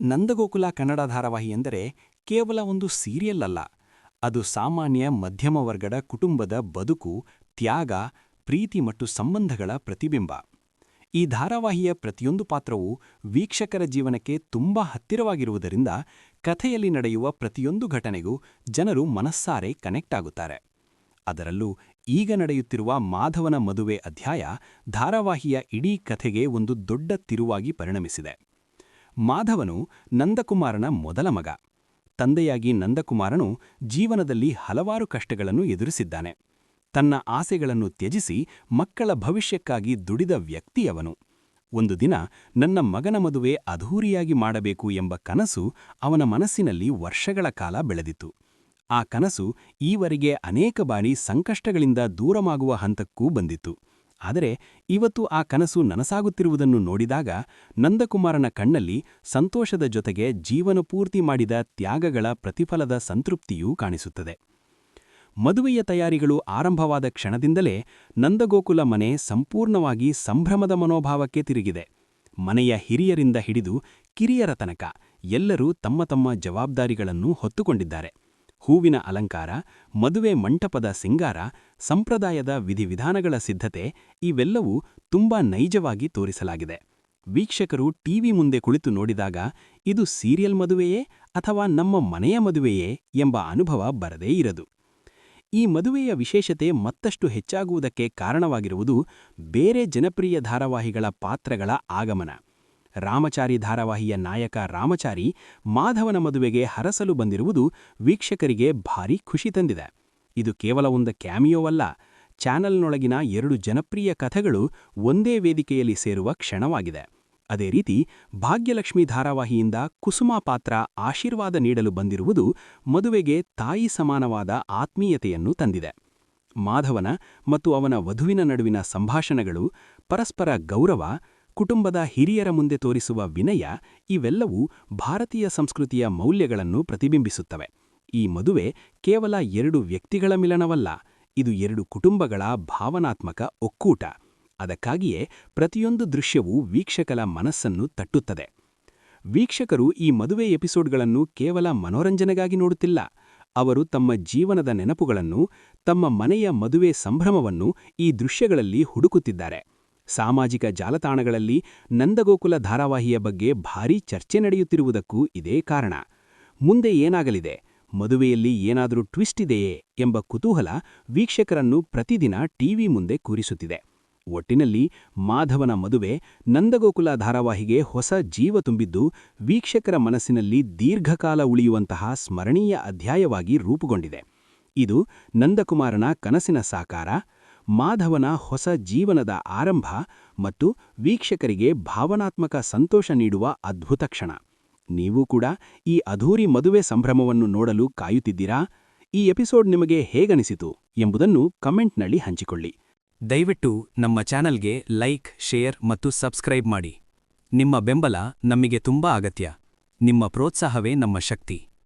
ನಂದಗೋಕುಲ ಕನ್ನಡ ಧಾರಾವಾಹಿ ಎಂದರೆ ಕೇವಲ ಒಂದು ಸೀರಿಯಲ್ ಅಲ್ಲ ಅದು ಸಾಮಾನ್ಯ ಮಧ್ಯಮ ವರ್ಗದ ಕುಟುಂಬದ ಬದುಕು, ತ್ಯಾಗ, ಪ್ರೀತಿ ಮತ್ತು ಸಂಬಂಧಗಳ ಪ್ರತಿಬಿಂಬ. ಈ ಧಾರಾವಾಹಿಯ ಪ್ರತಿಯೊಂದು ಪಾತ್ರವೂ ವೀಕ್ಷಕರ ಜೀವನಕ್ಕೆ ತುಂಬಾ ಹತ್ತಿರವಾಗಿರುವುದರಿಂದ ಕಥೆಯಲ್ಲಿ ನಡೆಯುವ ಪ್ರತಿಯೊಂದು ಘಟನೆಗೂ ಜನರು ಮನಸ್ಸಾರೆ ಕನೆಕ್ಟ್ ಆಗುತ್ತಾರೆ. ಅದರಲ್ಲೂ ಈಗ ನಡೆಯುತ್ತಿರುವ ಮಾಧವನ ಮದುವೆ ಅಧ್ಯಾಯ ಧಾರಾವಾಹಿಯ ಇಡೀ ಕಥೆಗೆ ಒಂದು ದೊಡ್ಡ ತಿರುವಾಗಿ ಪರಿಣಮಿಸಿದೆ. ಮಾಧವನು ನಂದಕುಮಾರನ ಮೊದಲ ಮಗ. ತಂದೆಯಾಗಿ ನಂದಕುಮಾರನು ಜೀವನದಲ್ಲಿ ಹಲವಾರು ಕಷ್ಟಗಳನ್ನು ಎದುರಿಸಿದ್ದಾನೆ. ತನ್ನ ಆಸೆಗಳನ್ನು ತ್ಯಜಿಸಿ ಮಕ್ಕಳ ಭವಿಷ್ಯಕ್ಕಾಗಿ ದುಡಿದ ವ್ಯಕ್ತಿಯವನು. ಒಂದು ದಿನ ನನ್ನ ಮಗನ ಮದುವೆ ಅಧೂರಿಯಾಗಿ ಮಾಡಬೇಕು ಎಂಬ ಕನಸು ಅವನ ಮನಸ್ಸಿನಲ್ಲಿ ವರ್ಷಗಳ ಕಾಲ ಬೆಳೆದಿತು ಆ ಕನಸು ಈವರೆಗೆ ಅನೇಕ ಬಾರಿ ಸಂಕಷ್ಟಗಳಿಂದ ದೂರಮಾಗುವ ಹಂತಕ್ಕೂ ಬಂದಿತ್ತು. ಆದರೆ ಇವತ್ತು ಆ ಕನಸು ನನಸಾಗುತ್ತಿರುವುದನ್ನು ನೋಡಿದಾಗ ನಂದಕುಮಾರನ ಕಣ್ಣಲ್ಲಿ ಸಂತೋಷದ ಜೊತೆಗೆ ಜೀವನಪೂರ್ತಿ ಮಾಡಿದ ತ್ಯಾಗಗಳ ಪ್ರತಿಫಲದ ಸಂತೃಪ್ತಿಯೂ ಕಾಣಿಸುತ್ತದೆ. ಮದುವೆಯ ತಯಾರಿಗಳು ಆರಂಭವಾದ ಕ್ಷಣದಿಂದಲೇ ನಂದಗೋಕುಲ ಮನೆ ಸಂಪೂರ್ಣವಾಗಿ ಸಂಭ್ರಮದ ಮನೋಭಾವಕ್ಕೆ ತಿರುಗಿದೆ. ಮನೆಯ ಹಿರಿಯರಿಂದ ಹಿಡಿದು ಕಿರಿಯರ ತನಕ ಎಲ್ಲರೂ ತಮ್ಮ ತಮ್ಮ ಜವಾಬ್ದಾರಿಗಳನ್ನು ಹೊತ್ತುಕೊಂಡಿದ್ದಾರೆ. ಹೂವಿನ ಅಲಂಕಾರ, ಮದುವೆ ಮಂಟಪದ ಸಿಂಗಾರ, ಸಂಪ್ರದಾಯದ ವಿಧಿವಿಧಾನಗಳ ಸಿದ್ಧತೆ ಇವೆಲ್ಲವೂ ತುಂಬಾ ನೈಜವಾಗಿ ತೋರಿಸಲಾಗಿದೆ. ವೀಕ್ಷಕರು ಟಿವಿ ಮುಂದೆ ಕುಳಿತು ನೋಡಿದಾಗ ಇದು ಸೀರಿಯಲ್ ಮದುವೆಯೇ ಅಥವಾ ನಮ್ಮ ಮನೆಯ ಮದುವೆಯೇ ಎಂಬ ಅನುಭವ ಬರದೇ ಇರದು. ಈ ಮದುವೆಯ ವಿಶೇಷತೆ ಮತ್ತಷ್ಟು ಹೆಚ್ಚಾಗುವುದಕ್ಕೆ ಕಾರಣವಾಗಿರುವುದು ಬೇರೆ ಜನಪ್ರಿಯ ಧಾರಾವಾಹಿಗಳ ಪಾತ್ರಗಳ ಆಗಮನ. ರಾಮಚಾರಿ ಧಾರಾವಾಹಿಯ ನಾಯಕ ರಾಮಚಾರಿ ಮಾಧವನ ಮದುವೆಗೆ ಹರಸಲು ಬಂದಿರುವುದು ವೀಕ್ಷಕರಿಗೆ ಭಾರೀ ಖುಷಿ ತಂದಿದೆ. ಇದು ಕೇವಲ ಒಂದು ಕ್ಯಾಮಿಯೋವಲ್ಲ ಚಾನೆಲ್ನೊಳಗಿನ ಎರಡು ಜನಪ್ರಿಯ ಕಥೆಗಳು ಒಂದೇ ವೇದಿಕೆಯಲ್ಲಿ ಸೇರುವ ಕ್ಷಣವಾಗಿದೆ. ಅದೇ ರೀತಿ ಭಾಗ್ಯಲಕ್ಷ್ಮಿ ಧಾರಾವಾಹಿಯಿಂದ ಕುಸುಮಾ ಪಾತ್ರ ಆಶೀರ್ವಾದ ನೀಡಲು ಬಂದಿರುವುದು ಮದುವೆಗೆ ತಾಯಿ ಸಮಾನವಾದ ಆತ್ಮೀಯತೆಯನ್ನು ತಂದಿದೆ. ಮಾಧವನ ಮತ್ತು ಅವನ ವಧುವಿನ ನಡುವಿನ ಸಂಭಾಷಣೆಗಳು ಪರಸ್ಪರ ಗೌರವ ಕುಟುಂಬದ ಹಿರಿಯರ ಮುಂದೆ ತೋರಿಸುವ ವಿನಯ ಇವೆಲ್ಲವೂ ಭಾರತೀಯ ಸಂಸ್ಕೃತಿಯ ಮೌಲ್ಯಗಳನ್ನು ಪ್ರತಿಬಿಂಬಿಸುತ್ತವೆ. ಈ ಮದುವೆ ಕೇವಲ ಎರಡು ವ್ಯಕ್ತಿಗಳ ಮಿಲನವಲ್ಲ, ಇದು ಎರಡು ಕುಟುಂಬಗಳ ಭಾವನಾತ್ಮಕ ಒಕ್ಕೂಟ. ಅದಕ್ಕಾಗಿಯೇ ಪ್ರತಿಯೊಂದು ದೃಶ್ಯವೂ ವೀಕ್ಷಕರ ಮನಸ್ಸನ್ನು ತಟ್ಟುತ್ತದೆ. ವೀಕ್ಷಕರು ಈ ಮದುವೆ ಎಪಿಸೋಡ್ಗಳನ್ನು ಕೇವಲ ಮನೋರಂಜನೆಗಾಗಿ ನೋಡುತ್ತಿಲ್ಲ, ಅವರು ತಮ್ಮ ಜೀವನದ ನೆನಪುಗಳನ್ನು, ತಮ್ಮ ಮನೆಯ ಮದುವೆ ಸಂಭ್ರಮವನ್ನು ಈ ದೃಶ್ಯಗಳಲ್ಲಿ ಹುಡುಕುತ್ತಿದ್ದಾರೆ. ಸಾಮಾಜಿಕ ಜಾಲತಾಣಗಳಲ್ಲಿ ನಂದಗೋಕುಲ ಧಾರಾವಾಹಿಯ ಬಗ್ಗೆ ಭಾರೀ ಚರ್ಚೆ ನಡೆಯುತ್ತಿರುವುದಕ್ಕೂ ಇದೇ ಕಾರಣ. ಮುಂದೆ ಏನಾಗಲಿದೆ? ಮದುವೆಯಲ್ಲಿ ಏನಾದರೂ ಟ್ವಿಸ್ಟ್ ಇದೆಯೇ? ಎಂಬ ಕುತೂಹಲ ವೀಕ್ಷಕರನ್ನು ಪ್ರತಿದಿನ ಟಿವಿ ಮುಂದೆ ಕೂರಿಸುತ್ತಿದೆ. ಒಟ್ಟಿನಲ್ಲಿ ಮಾಧವನ ಮದುವೆ ನಂದಗೋಕುಲ ಧಾರಾವಾಹಿಗೆ ಹೊಸ ಜೀವ ತುಂಬಿದ್ದು ವೀಕ್ಷಕರ ಮನಸ್ಸಿನಲ್ಲಿ ದೀರ್ಘಕಾಲ ಉಳಿಯುವಂತಹ ಸ್ಮರಣೀಯ ಅಧ್ಯಾಯವಾಗಿ ರೂಪುಗೊಂಡಿದೆ. ಇದು ನಂದಕುಮಾರನ ಕನಸಿನ ಸಾಕಾರ ಮಾಧವನ ಹೊಸ ಜೀವನದ ಆರಂಭ ಮತ್ತು ವೀಕ್ಷಕರಿಗೆ ಭಾವನಾತ್ಮಕ ಸಂತೋಷ ನೀಡುವ ಅದ್ಭುತ ಕ್ಷಣ. ನೀವು ಕೂಡ ಈ ಅಧೂರಿ ಮದುವೆ ಸಂಭ್ರಮವನ್ನು ನೋಡಲು ಕಾಯುತ್ತಿದ್ದೀರಾ? ಈ ಎಪಿಸೋಡ್ ನಿಮಗೆ ಹೇಗನಿಸಿತು ಎಂಬುದನ್ನು ಕಮೆಂಟ್ನಲ್ಲಿ ಹಂಚಿಕೊಳ್ಳಿ. ದಯವಿಟ್ಟು ನಮ್ಮ ಚಾನಲ್ಗೆ ಲೈಕ್, ಶೇರ್ ಮತ್ತು ಸಬ್ಸ್ಕ್ರೈಬ್ ಮಾಡಿ. ನಿಮ್ಮ ಬೆಂಬಲ ನಮಗೆ ತುಂಬಾ ಅಗತ್ಯ. ನಿಮ್ಮ ಪ್ರೋತ್ಸಾಹವೇ ನಮ್ಮ ಶಕ್ತಿ.